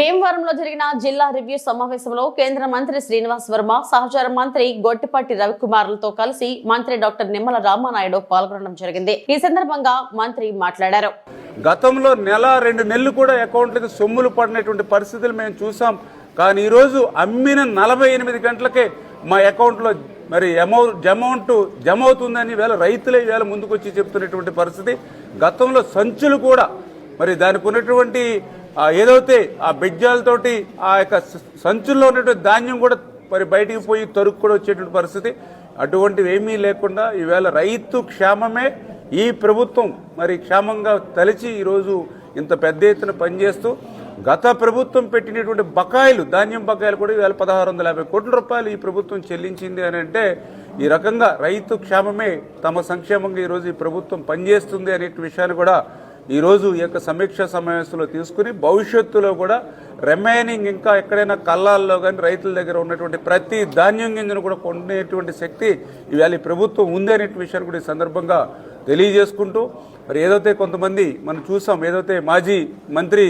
భీమవరంలో జరిగిన జిల్లా రివ్యూ సమావేశంలో కేంద్ర మంత్రి శ్రీనివాస్ వర్మ సహచార మంత్రి గొట్టిపాటి రవికుమార్లతో కలిసి మంత్రి డాక్టర్ నిమ్మల రామానాయుడు పాల్గొనడం జరిగింది. ఈ సందర్భంగా మంత్రి మాట్లాడారు. గతంలో నెల రెండు నెలలు కూడా అకౌంట్లకు సొమ్ములు పడినటువంటి పరిస్థితులు మేము చూసాం. కానీ ఈరోజు అమ్మిన నలభై ఎనిమిది గంటలకే మా అకౌంట్లో మరి అమౌంట్ అమౌంట్ జమ అవుతుందని వేళ రైతులే వేళ ముందుకొచ్చి చెప్తున్నటువంటి పరిస్థితి. గతంలో సంచులు కూడా మరి దానికి ఉన్నటువంటి ఏదైతే ఆ బెజ్జాలతోటి ఆ యొక్క సంచుల్లో ఉన్నటువంటి ధాన్యం కూడా మరి బయటికి పోయి తరుక్కు కూడా వచ్చేటువంటి పరిస్థితి. అటువంటివి ఏమీ లేకుండా ఈవేళ రైతు క్షేమమే ఈ ప్రభుత్వం మరి క్షేమంగా తలిచి ఈరోజు ఇంత పెద్ద ఎత్తున పనిచేస్తూ గత ప్రభుత్వం పెట్టినటువంటి బకాయిలు ధాన్యం బకాయిలు కూడా ఈవేళ పదహారు వందల యాభై కోట్ల రూపాయలు ఈ ప్రభుత్వం చెల్లించింది అని అంటే ఈ రకంగా రైతు క్షేమమే తమ సంక్షేమంగా ఈరోజు ఈ ప్రభుత్వం పనిచేస్తుంది అనే విషయాన్ని కూడా ఈరోజు ఈ యొక్క సమీక్ష సమావేశంలో తీసుకుని భవిష్యత్తులో కూడా రిమైనింగ్ ఇంకా ఎక్కడైనా కళ్ళాల్లో కానీ రైతుల దగ్గర ఉన్నటువంటి ప్రతి ధాన్యం గింజను కూడా కొనేటువంటి శక్తి ఇవాళ ప్రభుత్వం ఉంది అనే విషయాన్ని కూడా ఈ సందర్భంగా తెలియజేసుకుంటూ మరి ఏదైతే కొంతమంది మనం చూసాం ఏదైతే మాజీ మంత్రి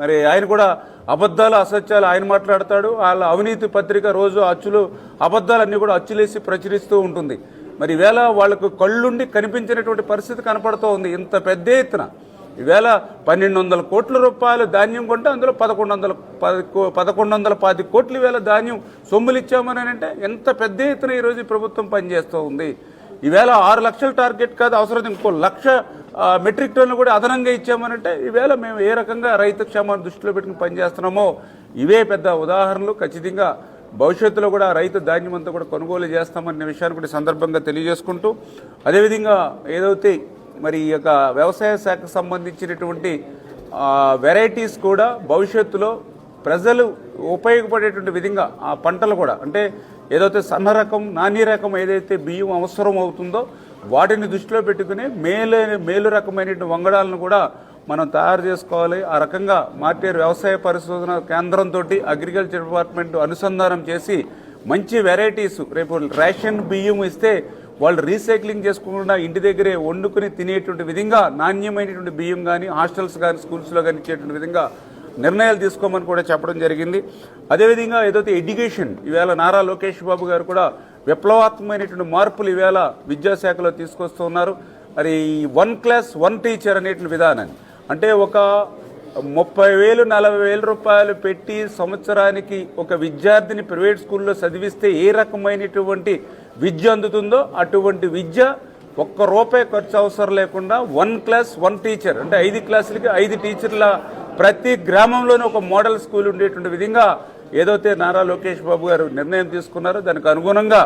మరి ఆయన కూడా అబద్ధాలు అసత్యాలు ఆయన మాట్లాడతాడు వాళ్ళ అవినీతి పత్రిక రోజు అచ్చులు అబద్ధాలన్నీ కూడా అచ్చులేసి ప్రచురిస్తూ ఉంటుంది. మరి ఇవేళ వాళ్ళకు కళ్ళుండి కనిపించినటువంటి పరిస్థితి కనపడుతూ ఉంది. ఇంత పెద్ద ఎత్తున ఈవేళ పన్నెండు వందల కోట్ల రూపాయలు ధాన్యం కొంటే అందులో పదకొండు వందల పది కో- పదకొండు వందల పది కోట్లు ఈవేళ ధాన్యం సొమ్ములు ఇచ్చామని అంటే ఎంత పెద్ద ఎత్తున ఈరోజు ప్రభుత్వం పనిచేస్తూ ఉంది. ఈవేళ ఆరు లక్షల టార్గెట్ కాదు అవసరం ఇంకో లక్ష మెట్రిక్ టన్లు కూడా అదనంగా ఇచ్చామనంటే ఈవేళ మేము ఏ రకంగా రైతు క్షేమాన్ని దృష్టిలో పెట్టుకుని పనిచేస్తున్నామో ఇవే పెద్ద ఉదాహరణలు. ఖచ్చితంగా భవిష్యత్తులో కూడా రైతు ధాన్యం అంతా కూడా కొనుగోలు చేస్తామనే విషయాన్ని కూడా సందర్భంగా తెలియజేసుకుంటూ అదేవిధంగా ఏదైతే మరి ఈ యొక్క వ్యవసాయ శాఖకు సంబంధించినటువంటి వెరైటీస్ కూడా భవిష్యత్తులో ప్రజలు ఉపయోగపడేటువంటి విధంగా ఆ పంటలు కూడా అంటే ఏదైతే సన్న రకం నాణ్య రకం ఏదైతే బియ్యం అవసరం అవుతుందో వాటిని దృష్టిలో పెట్టుకుని మేలు మేలు రకమైనటువంటి వంగడాలను కూడా మనం తయారు చేసుకోవాలి. ఆ రకంగా మార్టేరు వ్యవసాయ పరిశోధన కేంద్రంతో అగ్రికల్చర్ డిపార్ట్మెంట్ అనుసంధానం చేసి మంచి వెరైటీస్ రేపు రేషన్ బియ్యం ఇస్తే వాళ్ళు రీసైక్లింగ్ చేసుకోకుండా ఇంటి దగ్గరే వండుకుని తినేటువంటి విధంగా నాణ్యమైనటువంటి బియ్యం కానీ హాస్టల్స్ కానీ స్కూల్స్లో కానీ ఇచ్చేటువంటి విధంగా నిర్ణయాలు తీసుకోమని కూడా చెప్పడం జరిగింది. అదేవిధంగా ఏదైతే ఎడ్యుకేషన్ ఈవేళ నారా లోకేష్ బాబు గారు కూడా విప్లవాత్మకమైనటువంటి మార్పులు ఈవేళ విద్యాశాఖలో తీసుకొస్తున్నారు. మరి ఈ వన్ క్లాస్ వన్ టీచర్ అనేటువంటి విధానాన్ని. అంటే ఒక ముప్పై వేలు నలభై వేల రూపాయలు పెట్టి సంవత్సరానికి ఒక విద్యార్థిని ప్రైవేట్ స్కూల్లో చదివిస్తే ఏ రకమైనటువంటి విద్య అందుతుందో అటువంటి విద్య ఒక్క రూపాయి ఖర్చు అవసరం లేకుండా వన్ క్లాస్ వన్ టీచర్ అంటే ఐదు క్లాసులకి ఐదు టీచర్ల ప్రతి గ్రామంలోనూ ఒక మోడల్ స్కూల్ ఉండేటువంటి విధంగా ఏదైతే నారా లోకేష్ బాబు గారు నిర్ణయం తీసుకున్నారో దానికి అనుగుణంగా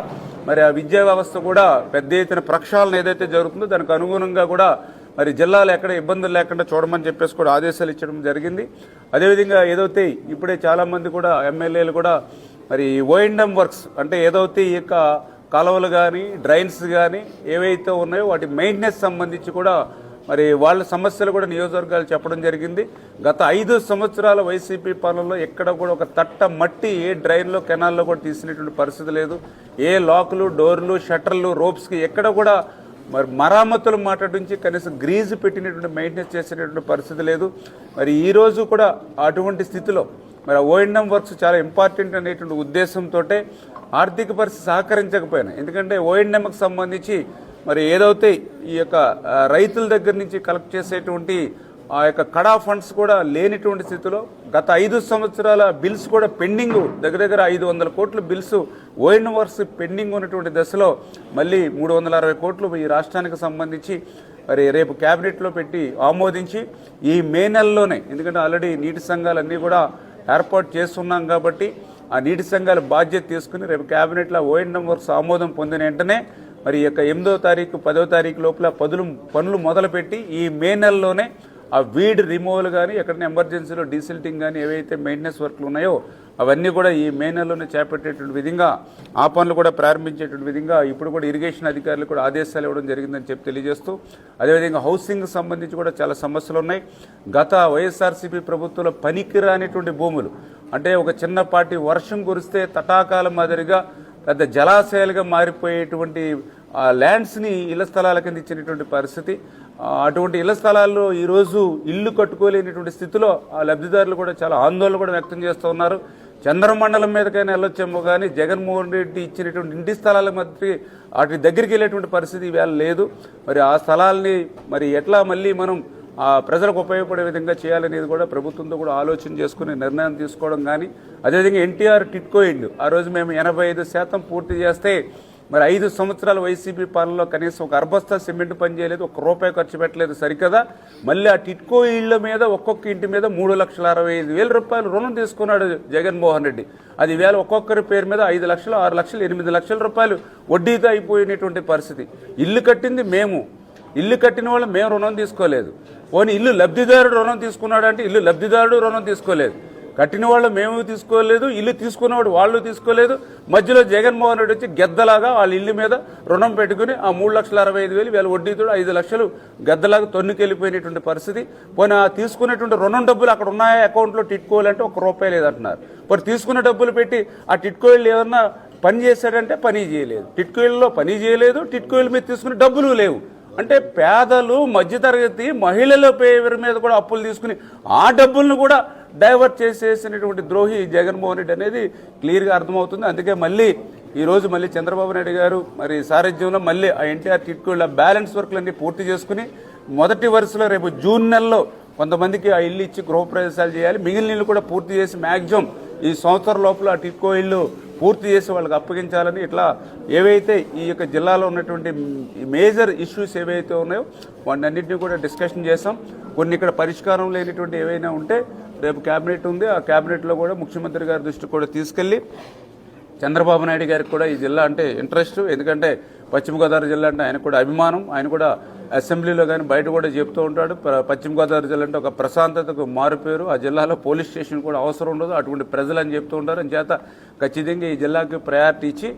మరి ఆ విద్యా వ్యవస్థ కూడా పెద్ద ఎత్తున ప్రక్షాళన ఏదైతే జరుగుతుందో దానికి అనుగుణంగా కూడా మరి జిల్లాలో ఎక్కడ ఇబ్బందులు లేకుండా చూడమని చెప్పేసి కూడా ఆదేశాలు ఇచ్చడం జరిగింది. అదేవిధంగా ఏదైతే ఇప్పుడే చాలామంది కూడా ఎమ్మెల్యేలు కూడా మరి ఓఎండ్ఎం వర్క్స్ అంటే ఏదైతే ఈ యొక్క కాలువలు కానీ డ్రైన్స్ కానీ ఏవైతే ఉన్నాయో వాటి మెయింటెనెన్స్ సంబంధించి కూడా మరి వాళ్ళ సమస్యలు కూడా నియోజకవర్గాలు చెప్పడం జరిగింది. గత ఐదు సంవత్సరాల వైసీపీ పాలనలో ఎక్కడ కూడా ఒక తట్ట మట్టి ఏ డ్రైన్లో కెనాల్లో కూడా తీసినటువంటి పరిస్థితి లేదు. ఏ లాకులు డోర్లు షట్టర్లు రోప్స్కి ఎక్కడ కూడా మరి మరామతులు మాట్లాడించి కనీసం గ్రీజు పెట్టినటువంటి మెయింటెనెన్స్ చేసేటటువంటి పరిస్థితి లేదు. మరి ఈరోజు కూడా అటువంటి స్థితిలో మరి ఓఎండం వర్క్స్ చాలా ఇంపార్టెంట్ అనేటువంటి ఉద్దేశంతో ఆర్థిక పరిస్థితి సహకరించకపోయినా. ఎందుకంటే ఓఎండ్ఎంకి సంబంధించి మరి ఏదైతే ఈ యొక్క రైతుల దగ్గర నుంచి కలెక్ట్ చేసేటువంటి ఆ యొక్క కడా ఫండ్స్ కూడా లేనిటువంటి స్థితిలో గత ఐదు సంవత్సరాల బిల్స్ కూడా పెండింగ్ దగ్గర దగ్గర ఐదు వందల కోట్ల బిల్స్ ఓఎన్ వర్స్ పెండింగ్ ఉన్నటువంటి దశలో మళ్ళీ మూడు వందల అరవై కోట్లు ఈ రాష్ట్రానికి సంబంధించి మరి రేపు క్యాబినెట్లో పెట్టి ఆమోదించి ఈ మే నెలలోనే ఎందుకంటే ఆల్రెడీ నీటి సంఘాలన్నీ కూడా ఏర్పాటు చేస్తున్నాం కాబట్టి ఆ నీటి సంఘాల బాధ్యత తీసుకుని రేపు క్యాబినెట్లో ఓఎన్ఎం వర్క్స్ ఆమోదం పొందిన వెంటనే మరి ఈ యొక్క ఎనిమిదో తారీఖు పదో తారీఖు లోపల పదులు పనులు మొదలుపెట్టి ఈ మే నెలలోనే ఆ వీడ్ రిమూవల్ కానీ ఎక్కడైనా ఎమర్జెన్సీలో డీసిల్టింగ్ కానీ ఏవైతే మెయింటెనెన్స్ వర్క్లు ఉన్నాయో అవన్నీ కూడా ఈ మే నెలలోనే చేపట్టేటువంటి విధంగా ఆ పనులు కూడా ప్రారంభించేటువంటి విధంగా ఇప్పుడు కూడా ఇరిగేషన్ అధికారులు కూడా ఆదేశాలు ఇవ్వడం జరిగిందని చెప్పి తెలియజేస్తూ అదేవిధంగా హౌసింగ్ సంబంధించి కూడా చాలా సమస్యలు ఉన్నాయి. గత వైఎస్ఆర్సీపీ ప్రభుత్వంలో పనికిరానిటువంటి భూములు అంటే ఒక చిన్నపాటి వర్షం కురిస్తే తటాకాల మాదిరిగా పెద్ద జలాశయాలుగా మారిపోయేటువంటి ల్యాండ్స్ని ఇళ్ళ స్థలాల కింద ఇచ్చినటువంటి పరిస్థితి. అటువంటి ఇళ్ళ స్థలాల్లో ఈరోజు ఇల్లు కట్టుకోలేనటువంటి స్థితిలో ఆ లబ్ధిదారులు కూడా చాలా ఆందోళన కూడా వ్యక్తం చేస్తూ ఉన్నారు. చంద్రమండలం మీదకైనా వెళ్ళొచ్చేమో కానీ జగన్మోహన్ రెడ్డి ఇచ్చినటువంటి ఇంటి స్థలాల మధ్య వాటి దగ్గరికి వెళ్ళేటువంటి పరిస్థితి ఇవాళ లేదు. మరి ఆ స్థలాల్ని మరి ఎట్లా మళ్ళీ మనం ఆ ప్రజలకు ఉపయోగపడే విధంగా చేయాలనేది కూడా ప్రభుత్వంతో కూడా ఆలోచన చేసుకుని నిర్ణయం తీసుకోవడం కానీ అదేవిధంగా ఎన్టీఆర్ టిట్కో ఆ రోజు మేము ఎనభై ఐదు శాతం పూర్తి చేస్తే మరి ఐదు సంవత్సరాల వైసీపీ పాలనలో కనీసం ఒక అర్బస్తా సిమెంట్ పని చేయలేదు ఒక రూపాయి ఖర్చు పెట్టలేదు సరికదా? మళ్ళీ ఆ టిట్కో ఇళ్ళ మీద ఒక్కొక్క ఇంటి మీద మూడు లక్షల అరవై ఐదు వేల రూపాయలు రుణం తీసుకున్నాడు జగన్మోహన్ రెడ్డి. అది వేల ఒక్కొక్కరి పేరు మీద ఐదు లక్షలు ఆరు లక్షలు ఎనిమిది లక్షల రూపాయలు వడ్డీతో అయిపోయినటువంటి పరిస్థితి. ఇల్లు కట్టింది మేము. ఇల్లు కట్టిన వాళ్ళు మేము రుణం తీసుకోలేదు. పోనీ ఇల్లు లబ్ధిదారుడు రుణం తీసుకున్నాడు అంటే ఇల్లు లబ్ధిదారుడు రుణం తీసుకోలేదు. కట్టిన వాళ్ళు మేము తీసుకోలేదు ఇల్లు తీసుకున్నవాడు వాళ్ళు తీసుకోలేదు. మధ్యలో జగన్మోహన్ రెడ్డి వచ్చి గెద్దలాగా వాళ్ళ ఇల్లు మీద రుణం పెట్టుకుని ఆ మూడు లక్షల అరవై ఐదు వేలు వీళ్ళ వడ్డీతో ఐదు లక్షలు గద్దలాగా తొన్నుకెళ్ళిపోయినటువంటి పరిస్థితి. పోనీ ఆ తీసుకున్నటువంటి రుణం డబ్బులు అక్కడ ఉన్నాయా అకౌంట్లో టిట్కోవాలంటే ఒక రూపాయి లేదంటున్నారు. మరి తీసుకున్న డబ్బులు పెట్టి ఆ టిట్కోయిల్ ఏదన్నా పని చేశాడంటే పని చేయలేదు. టిట్కోయిల్లో పని చేయలేదు టిట్కోయిల్ మీద తీసుకున్న డబ్బులు లేవు. అంటే పేదలు మధ్యతరగతి మహిళల పేరు మీద కూడా అప్పులు తీసుకుని ఆ డబ్బులను కూడా డైవర్ట్ చేసేసినటువంటి ద్రోహి జగన్మోహన్ రెడ్డి అనేది క్లియర్గా అర్థమవుతుంది. అందుకే మళ్ళీ ఈరోజు మళ్ళీ చంద్రబాబు నాయుడు గారు మరి సారథ్యంలో మళ్ళీ ఆ ఎన్టీఆర్ టిట్కోళ్ళ బ్యాలెన్స్ వర్క్లన్నీ పూర్తి చేసుకుని మొదటి వరుసలో రేపు జూన్ నెలలో కొంతమందికి ఆ ఇల్లు ఇచ్చి గృహప్రవేశాలు చేయాలి. మిగిలిన ఇల్లు కూడా పూర్తి చేసి మ్యాక్సిమం ఈ సంవత్సరం లోపల ఆ టిట్కో ఇల్లు పూర్తి చేసి వాళ్ళకి అప్పగించాలని ఇట్లా ఏవైతే ఈ యొక్క జిల్లాలో ఉన్నటువంటి మేజర్ ఇష్యూస్ ఏవైతే ఉన్నాయో వాటన్నింటినీ కూడా డిస్కషన్ చేసాం కొన్ని ఇక్కడ పరిష్కారం లేనిటువంటి ఏవైనా ఉంటే రేపు క్యాబినెట్ ఉంది. ఆ క్యాబినెట్లో కూడా ముఖ్యమంత్రి గారి దృష్టికి కూడా తీసుకెళ్ళి చంద్రబాబు నాయుడు గారికి కూడా ఈ జిల్లా అంటే ఇంట్రెస్ట్. ఎందుకంటే పశ్చిమ గోదావరి జిల్లా అంటే ఆయన కూడా అభిమానం. ఆయన కూడా అసెంబ్లీలో కానీ బయట కూడా చెప్తూ ఉంటాడు. పశ్చిమ గోదావరి జిల్లా అంటే ఒక ప్రశాంతతకు మారుపేరు. ఆ జిల్లాలో పోలీస్ స్టేషన్ కూడా అవసరం ఉండదు. అటువంటి ప్రజలు అని చెప్తూ ఉంటారు. అని చేత ఖచ్చితంగా ఈ జిల్లాకి ప్రయారిటీ ఇచ్చి